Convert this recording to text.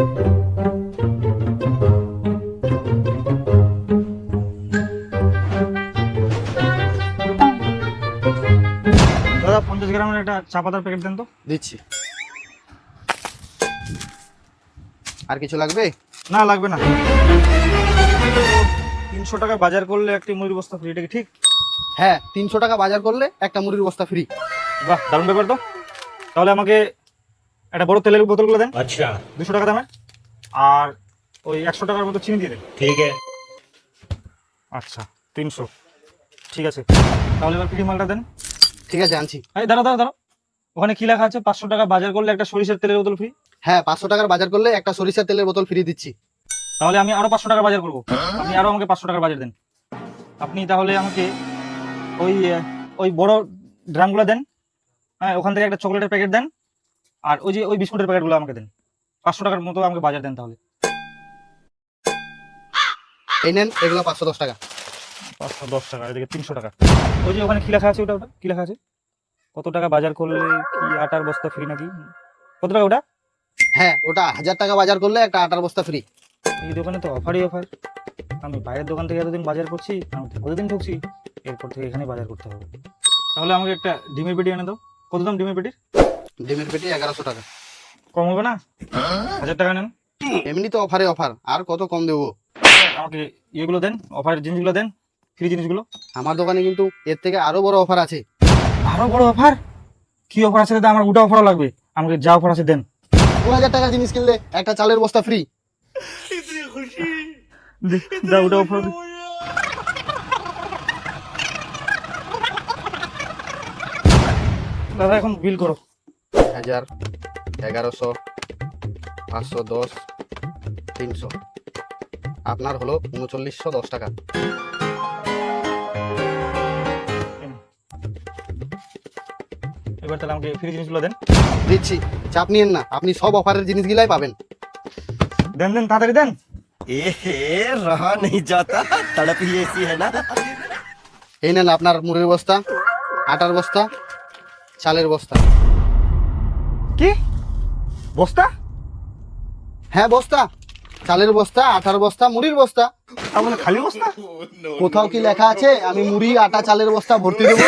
দাদা পঞ্চাশ গ্রামের একটা চা পাতার প্যাকেট দেন তো। দিচ্ছি। আর কিছু লাগবে? না লাগবে না। তিনশো টাকা বাজার করলে একটি মুড়ির বস্তা ফ্রি এটা কি ঠিক? হ্যাঁ তিনশো টাকা বাজার করলে একটা মুড়ির বস্তা ফ্রি বাহ দারুণ ব্যাপার তো। তাহলে আমাকে একটা বড় তেলের বোতলগুলো দেন। আচ্ছা। দুশো টাকা দামে আর ওই একশো টাকার মতো চিনি দিয়ে দেন। ঠিক আছে। আচ্ছা তিনশো। ঠিক আছে। তাহলে এবার পিঠি মালটা দেন। ঠিক আছে আনছি। এই দাঁড়া দাঁড়া দাঁড়া ওখানে কি লেখা আছে? পাঁচশো টাকা বাজার করলে একটা সরিষার তেলের বোতল ফ্রি হ্যাঁ পাঁচশো টাকার বাজার করলে একটা সরিষার তেলের বোতল ফ্রি দিচ্ছি। তাহলে আমি আরও পাঁচশো টাকার বাজার করব। আপনি আরও আমাকে পাঁচশো টাকার বাজার দেন। আপনি তাহলে আমাকে ওই ওই বড় ড্রামগুলো দেন। হ্যাঁ ওখান থেকে একটা চকলেটের প্যাকেট দেন। আর ওই যে ওই বিস্কুটের প্যাকেটগুলো আমাকে দেন। পাঁচশো টাকার মতো আমাকে বাজার দেন তাহলে। এই নেন এগুলো পাঁচশো দশ টাকা। পাঁচশো দশ টাকা এদিকে তিনশো টাকা। ওই যে ওখানে কি লেখা আছে ওটা? ওটা কি লেখা আছে? কত টাকা বাজার করলে কি আটার বস্তা ফ্রি নাকি? কত টাকা ওটা? হ্যাঁ ওটা হাজার টাকা বাজার করলে একটা আটার বস্তা ফ্রি এই দোকানে তো অফারই অফার আমি বাইরের দোকান থেকে এতদিন বাজার করছি আমি তো প্রতিদিন ঢুকছি এরপর থেকে এখানে বাজার করতে হবে। তাহলে আমাকে একটা ডিমের পেটি এনে দাও। কত দাম ডিমের পেটির? ডিমের পেটি এগারোশো টাকা। কম হবে না? হাজার টাকা নেন। এমনি তো অফারে অফার আর কত কম দেবো? আমাকে ইয়েগুলো দেন অফারের জিনিসগুলো দেন ফ্রি জিনিসগুলো। আমার দোকানে কিন্তু এর থেকে আরও বড় অফার আছে। আরও বড় অফার কি অফার আছে দাদা আমার ওটা অফারও লাগবে। আমাকে যা অফার আছে দেন। দু হাজার টাকার জিনিস কিনলে একটা চালের বস্তা ফ্রি দা ওটা অফার দাদা এখন বিল করো। হাজার এগারোশো পাঁচশো দশ তিনশো আপনার হলো উনচল্লিশশো দশ টাকা এবার তাহলে আমাকে ফ্রি জিনিসগুলো দেন দিচ্ছি চাপ নিয়েন না আপনি সব অফারের জিনিসগুলাই পাবেন দেন দেন তাড়াতাড়ি দেন ए रहा नहीं जाता तड़प ही ऐसी है ना এই নেন আপনার মুড়ির বস্তা আটার বস্তা চালের বস্তা কি? বস্তা? হ্যাঁ বস্তা। চালের বস্তা আটার বস্তা মুড়ির বস্তা। মানে খালি বস্তা? কোথাও কি লেখা আছে আমি মুড়ি আটা চালের বস্তা ভর্তি দেবো?